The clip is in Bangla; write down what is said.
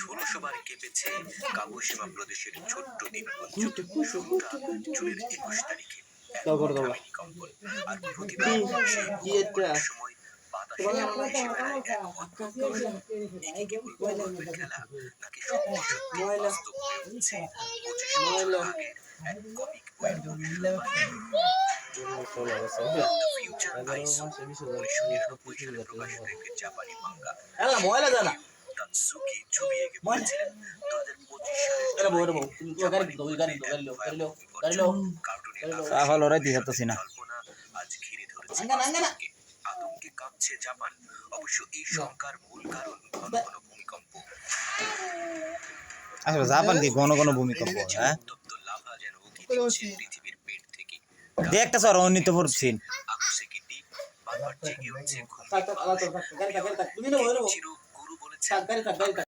ষোলোশো বার কেঁপেছে কাবুসীমা প্রদেশের ছোট্ট দ্বীপপুঞ্জ শুরুটা জুনের একুশ তারিখে কম্পন। আর প্রতিবার সেই সময় খেলা নাকি সত্যি সত্যি। বাস্তব হয়ে উঠছে পঁচিশ বছর আগের এক কমিক বইয়ের জাপানি মাঙ্গা ময়লা জানা। তাৎসুকি ছবি এঁকে বলেছিলেন দু হাজার পঁচিশ। জল্পনা আজ ঘিরে ধরেছে। আতঙ্কে কাঁপছে জাপান। অবশ্য এই শঙ্কার মূল কারণ ঘন ঘন ভূমিকম্প। আসলে জাপান কি ঘন ঘন ভূমিকম্প হ্যাঁ? লাভা যেন পৃথিবীর পেট থেকে। দেখতেছ অন্যিত পড়ছেন আকুশে কি দ্বীপ বারবার জেগে উঠছে ঘুম থাক, থাক, আলাদা গাড়ি থাক, গাড়ি থাক। তুমি না, ওই না, চির গুরু বলেছে থাক, গাড়ি থাক, গাড়ি থাক।